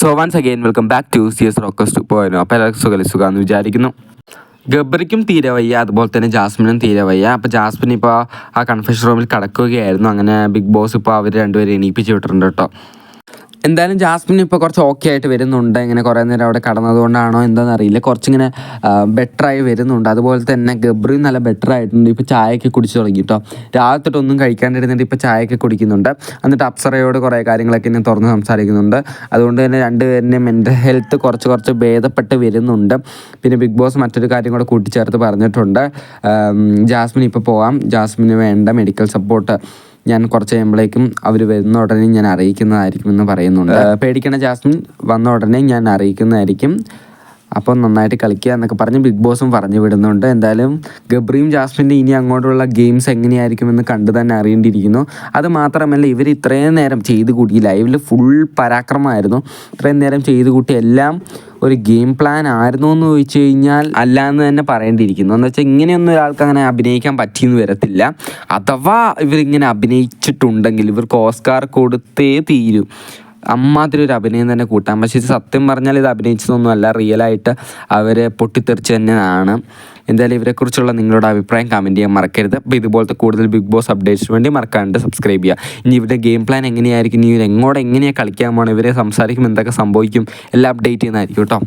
So once again welcome back to C S rocks to പോയിരുന്നു അപ്പോൾ എല്ലാവർക്കും സുഖം സുഖമെന്ന് വിചാരിക്കുന്നു. ഗബ്രിക്കും തീരെ വയ്യ അതുപോലെ തന്നെ ജാസ്മിനും തീരെ വയ്യ. അപ്പോൾ ജാസ്മിൻ ഇപ്പോൾ ആ കൺഫെഷൻ റൂമിൽ കിടക്കുകയായിരുന്നു. അങ്ങനെ ബിഗ് ബോസ് ഇപ്പോൾ അവർ രണ്ടുപേരും എണീപ്പിച്ച് വിട്ടിട്ടുണ്ട് കേട്ടോ. എന്തായാലും ജാസ്മിൻ ഇപ്പോൾ കുറച്ച് ഓക്കെ ആയിട്ട് വരുന്നുണ്ട്. ഇങ്ങനെ കുറേ നേരം അവിടെ കടന്നതുകൊണ്ടാണോ എന്താണെന്ന് അറിയില്ല. കുറച്ചിങ്ങനെ ബെറ്ററായി വരുന്നുണ്ട്. അതുപോലെ തന്നെ ഗബ്രി നല്ല ബെറ്റർ ആയിട്ടുണ്ട്. ഇപ്പോൾ ചായയൊക്കെ കുടിച്ചു തുടങ്ങി കേട്ടോ രാവിലെ ഒന്നും കഴിക്കാണ്ടിരുന്നിട്ട് ഇപ്പോൾ ചായയൊക്കെ കുടിക്കുന്നുണ്ട്. എന്നിട്ട് അപ്സറയോട് കുറേ കാര്യങ്ങളൊക്കെ ഇങ്ങനെ തുറന്ന് സംസാരിക്കുന്നുണ്ട്. അതുകൊണ്ട് തന്നെ രണ്ടുപേരുടെ മെന്റൽ ഹെൽത്ത് കുറച്ച് കുറച്ച് ഭേദപ്പെട്ട് വരുന്നുണ്ട്. പിന്നെ ബിഗ് ബോസ് മറ്റൊരു കാര്യം കൂടെ കൂട്ടിച്ചേർത്ത് പറഞ്ഞിട്ടുണ്ട്. ജാസ്മിൻ ഇപ്പോൾ പോവാം. ജാസ്മിന് വേണ്ട മെഡിക്കൽ സപ്പോർട്ട് ഞാൻ കുറച്ച് കഴിയുമ്പോഴേക്കും അവർ വരുന്ന ഉടനെ ഞാൻ അറിയിക്കുന്നതായിരിക്കും എന്ന് പറയുന്നുണ്ട് പേടിക്കണ ജാസ്മിൻ വന്ന ഉടനെ ഞാൻ അറിയിക്കുന്നതായിരിക്കും. അപ്പോൾ നന്നായിട്ട് കളിക്കുക എന്നൊക്കെ പറഞ്ഞ് ബിഗ് ബോസും പറഞ്ഞു വിടുന്നുണ്ട്. എന്തായാലും ഗബ്രിയും ജാസ്മിന്റെ ഇനി അങ്ങോട്ടുള്ള ഗെയിംസ് എങ്ങനെയായിരിക്കുമെന്ന് കണ്ടു തന്നെ അറിയേണ്ടിയിരിക്കുന്നു. അത് മാത്രമല്ല ഇവർ ഇത്രയും നേരം ചെയ്ത് കൂട്ടി ലൈവിൽ ഫുൾ പരാക്രമമായിരുന്നു. ഇത്രയും നേരം ചെയ്ത് കൂട്ടി എല്ലാം ഒരു ഗെയിം പ്ലാൻ ആയിരുന്നു എന്ന് ചോദിച്ചു കഴിഞ്ഞാൽ അല്ല എന്ന് തന്നെ പറയേണ്ടിയിരിക്കുന്നു. എന്ന് വെച്ചാൽ ഇങ്ങനെയൊന്നും ഒരാൾക്ക് അങ്ങനെ അഭിനയിക്കാൻ പറ്റിയെന്ന് വരത്തില്ല. അഥവാ ഇവരിങ്ങനെ അഭിനയിച്ചിട്ടുണ്ടെങ്കിൽ ഇവർക്ക് ഓസ്കാർ കൊടുത്തേ തീരൂ. അമ്മാതിരി ഒരു അഭിനയം തന്നെ കൂട്ടാം. പക്ഷേ ഇത് സത്യം പറഞ്ഞാൽ ഇത് അഭിനയിച്ചതൊന്നുമല്ല. റിയലായിട്ട് അവരെ പൊട്ടിത്തെറിച്ച് തന്നെയാണ്. എന്തായാലും ഇവരെക്കുറിച്ചുള്ള നിങ്ങളുടെ അഭിപ്രായം കമന്റ് ചെയ്യാൻ മറക്കരുത്. അപ്പോൾ ഇതുപോലത്തെ കൂടുതൽ ബിഗ് ബോസ് അപ്ഡേറ്റ്സിന് വേണ്ടി മറക്കാണ്ട് സബ്സ്ക്രൈബ് ചെയ്യുക. ഇനി ഇവരുടെ ഗെയിം പ്ലാൻ എങ്ങനെയായിരിക്കും? ഇനി ഇവർ എങ്ങോട്ട് എങ്ങനെയാണ് കളിക്കാൻ പോകണം ഇവരെ സംസാരിക്കും എന്തൊക്കെ സംഭവിക്കും? എല്ലാം അപ്ഡേറ്റ് ചെയ്യുന്നതായിരിക്കും കേട്ടോ.